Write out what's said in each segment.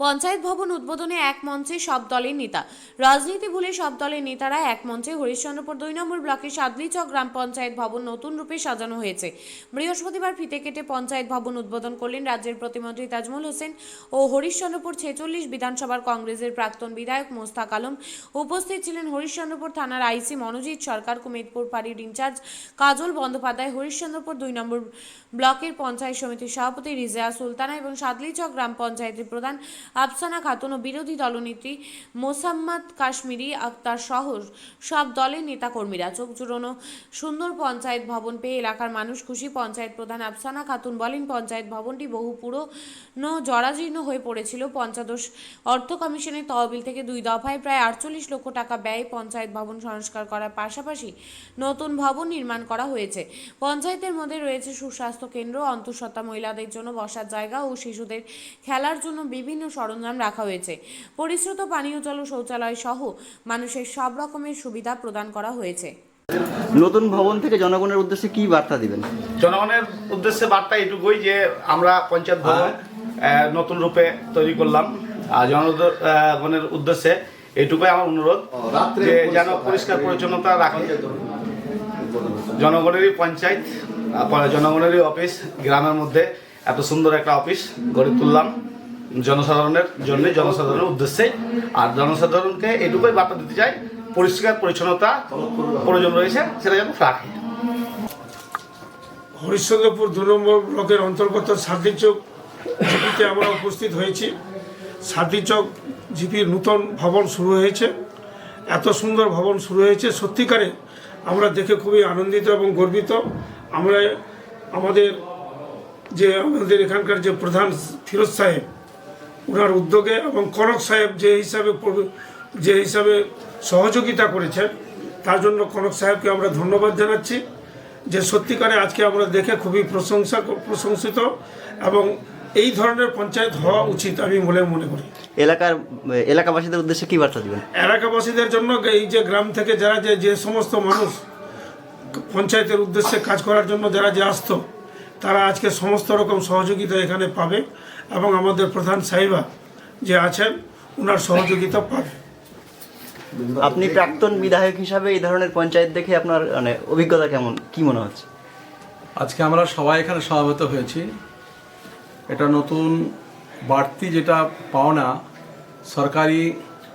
পঞ্চায়েত ভবন উদ্বোধনে এক মঞ্চে সব দলের নেতা। রাজনীতি ভুলে সব দলের নেতারা এক মঞ্চে হরিশ্চন্দ্রপুর দুই নম্বর ব্লকের সাদলিচক গ্রাম পঞ্চায়েত ভবন নতুন রূপে সাজানো হয়েছে। বৃহস্পতিবার ফিতে কেটে পঞ্চায়েত ভবন উদ্বোধন করলেন রাজ্যের প্রতিমন্ত্রী তাজমুল হোসেন ও হরিশ্চন্দ্রপুর ছেচল্লিশ বিধানসভার কংগ্রেসের প্রাক্তন বিধায়ক মোস্তাক আলম। উপস্থিত ছিলেন হরিশ্চন্দ্রপুর থানার আইসি মনোজিৎ সরকার, কুমেদপুর ফাঁড়ির ইনচার্জ কাজল বন্দ্যোপাধ্যায়, হরিশ্চন্দ্রপুর দুই নম্বর ব্লকের পঞ্চায়েত সমিতির সভাপতি রিজা সুলতানা এবং সাদলিচক গ্রাম পঞ্চায়েতের প্রধান আফসানা খাতুন ও বিরোধী দলনেত্রী মোসাম্মদ কাশ্মীরি আক্তার সহ সব দলের নেতাকর্মীরা চোখ জুড়োনো সুন্দর পঞ্চায়েত ভবন পেয়ে এলাকার মানুষ খুশি। পঞ্চায়েত প্রধান আফসানা খাতুন বলেন, পঞ্চায়েত ভবনটি বহু পুরনো, জরাজীর্ণ হয়ে পড়েছিল। পঞ্চাদশ অর্থ কমিশনের তহবিল থেকে দুই দফায় প্রায় আটচল্লিশ লক্ষ টাকা ব্যয়ে পঞ্চায়েত ভবন সংস্কার করার পাশাপাশি নতুন ভবন নির্মাণ করা হয়েছে। পঞ্চায়েতের মধ্যে রয়েছে সুস্বাস্থ্য কেন্দ্র, অন্তঃসত্ত্বা মহিলাদের জন্য বসার জায়গা ও শিশুদের খেলার জন্য বিভিন্ন সরঞ্জাম রাখা হয়েছে। পরিশ্রুত পানীয় জল ও শৌচালয় সহ মানুষের সব রকমের সুবিধা প্রদান করা হয়েছে। নতুন ভবন থেকে জনগণের উদ্দেশ্যে কি বার্তা দিবেন? জনগণের উদ্দেশ্যে বার্তা এটুকুই যে আমরা পঞ্চায়েত ভবন আহ, নতুন রূপে তৈরি করলাম। আর জনগণের উদ্দেশ্যে এটুকুই আমার অনুরোধ যে যেন পরিষ্কার পরিচ্ছন্নতা রাখে। জনগণেরই পঞ্চায়েত জনগণেরই অফিস গ্রামের মধ্যে এত সুন্দর একটা অফিস গড়ে তুললাম। জনসাধারণের জন্য, জনসাধারণের উদ্দেশ্যে। আর জনসাধারণকে এটুকুই বার্তা দিতে চাই, পরিষ্কার, পরিচ্ছন্নতা প্রয়োজন রয়েছে, সেটা যেন রাখে। হরিশ্চন্দ্রপুর দু নম্বর ব্লকের অন্তর্গত সার্দিচক জিপিতে আমরা উপস্থিত হয়েছি। সার্দিচক জিপির নূতন ভবন শুরু হয়েছে। এত সুন্দর ভবন শুরু হয়েছে। সত্যিকারে আমরা দেখে খুবই আনন্দিত এবং গর্বিত। আমরা আমাদের যে আমাদের এখানকার যে প্রধান ফিরোজ সাহেব ওনার উদ্যোগে এবং কনক সাহেব যে হিসাবে যে হিসাবে সহযোগিতা করেছেন তার জন্য কনক সাহেবকে আমরা ধন্যবাদ জানাচ্ছি যে সত্যিকারে আজকে আমরা দেখে খুবই প্রশংসা প্রশংসিত এবং এই ধরনের পঞ্চায়েত হওয়া উচিত আমি বলে মনে করি। এলাকার এলাকাবাসীদের উদ্দেশ্যে কি বার্তা দিবেন? এলাকাবাসীদের জন্য এই যে গ্রাম থেকে যারা যে যে সমস্ত মানুষ পঞ্চায়েতের উদ্দেশ্যে কাজ করার জন্য যারা যে আসতো তারা আজকে সমস্ত রকম সহযোগিতা এখানে পাবে এবং আমাদের প্রধান সাহেবা যে আছেন ওনার সহযোগিতা পাবে। আপনি প্রাক্তন বিধায়ক হিসাবে এই ধরনের পঞ্চায়েত দেখে আপনার মানে অভিজ্ঞতা কেমন? কি মনে হচ্ছে? আজকে আমরা সবাই এখানে সমাবেত হয়েছি। এটা নতুন বাড়তি যেটা পাওনা সরকারি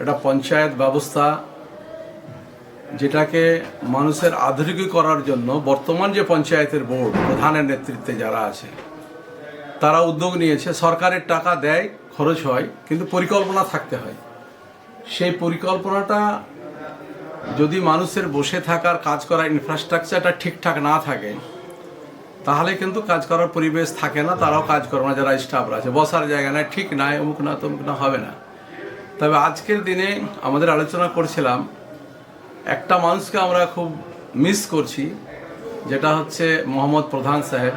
একটা পঞ্চায়েত ব্যবস্থা যেটাকে মানুষের আধুনিকী করার জন্য বর্তমান যে পঞ্চায়েতের বোর্ড, প্রধানের নেতৃত্বে যারা আছে, তারা উদ্যোগ নিয়েছে, সরকারের টাকা দেয়, খরচ হয়, কিন্তু পরিকল্পনা থাকতে হয়। সেই পরিকল্পনাটা যদি মানুষের বসে থাকার, কাজ করার ইনফ্রাস্ট্রাকচারটা ঠিকঠাক না থাকে, তাহলে কিন্তু কাজ করার পরিবেশ থাকে না, তারাও কাজ করে না, যারা স্টাফরা আছে। বসার জায়গা নাই, ঠিক নাই, অমুক না তমুক না, হবে না। তবে আজকের দিনে আমাদের আলোচনা করছিলাম একটা মানুষকে আমরা খুব মিস করছি, যেটা হচ্ছে মোহাম্মদ প্রধান সাহেব।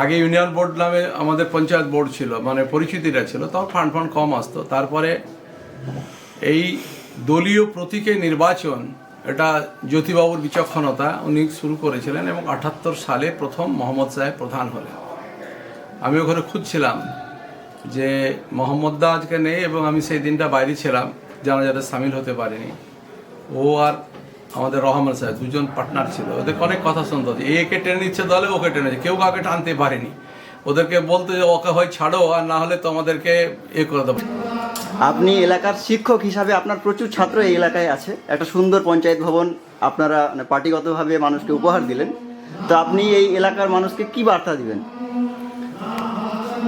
আগে ইউনিয়ন বোর্ড নামে আমাদের পঞ্চায়েত বোর্ড ছিল মানে পরিচিতিটা ছিল তখন ফান্ড ফান্ড কম আসতো। তারপরে এই দলীয় প্রতীকে নির্বাচন, এটা জ্যোতিবাবুর বিচক্ষণতা, উনি শুরু করেছিলেন এবং আটাত্তর সালে প্রথম মোহাম্মদ সাহেব প্রধান হলেন। আমি ওখানে খুঁজছিলাম যে মোহাম্মদ দা আজকে নেই এবং আমি সেই দিনটা বাইরে ছিলাম যারা যারা সামিল হতে পারেনি। ও আর আমাদের রহমান সাহেব দুজন পার্টনার ছিল। ওদের অনেক কথা শুনতে হতো। একে টেনে নিচ্ছে দলে ওকে টেনে নিচ্ছে। কেউ কাউকে টানতে পারেনি। ওদেরকে বলতে যে ওকে হয় ছাড়ো আর না হলে তোমাদেরকে এ করে দেবো আপনি এলাকার শিক্ষক হিসাবে আপনার প্রচুর ছাত্র এই এলাকায় আছে। একটা সুন্দর পঞ্চায়েত ভবন আপনারা মানে পার্টিগতভাবে মানুষকে উপহার দিলেন। তো আপনি এই এলাকার মানুষকে কি বার্তা দিবেন?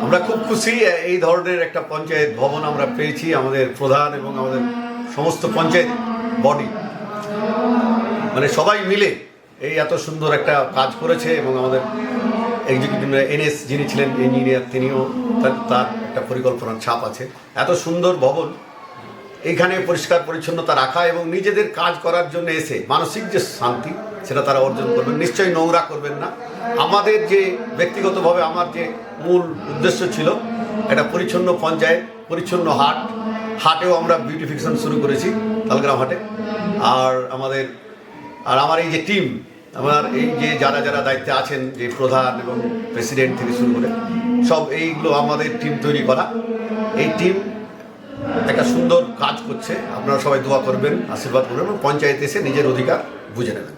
আমরা খুব খুশি এই ধরনের একটা পঞ্চায়েত ভবন আমরা পেয়েছি। আমাদের প্রধান এবং আমাদের সমস্ত পঞ্চায়েত বডি মানে সবাই মিলে এই এত সুন্দর একটা কাজ করেছে এবং আমাদের এক্সিকিউটিভ এনএস যিনি ছিলেন ইঞ্জিনিয়ার তিনিও তার একটা পরিকল্পনার ছাপ আছে। এত সুন্দর ভবন এইখানে পরিষ্কার পরিচ্ছন্নতা রাখা এবং নিজেদের কাজ করার জন্য এসে মানসিক যে শান্তি, সেটা তারা অর্জন করবেন। নিশ্চয়ই নোংরা করবেন না। আমাদের যে ব্যক্তিগতভাবে আমার যে মূল উদ্দেশ্য ছিল একটা পরিচ্ছন্ন পঞ্চায়েত, পরিচ্ছন্ন হাট হাটেও আমরা বিউটিফিকেশন শুরু করেছি, তালগ্রাম হাটে। আর আমাদের, আর আমার এই যে টিম আমার এই যে যারা যারা দায়িত্বে আছেন, যে প্রধান এবং প্রেসিডেন্ট থেকে শুরু করে, সব এইগুলো আমাদের টিম তৈরি করা। এই টিম একটা সুন্দর কাজ করছে। আপনারা সবাই দোয়া করবেন, আশীর্বাদ করবেন এবং পঞ্চায়েত এসে নিজের অধিকার বুঝে নেবেন।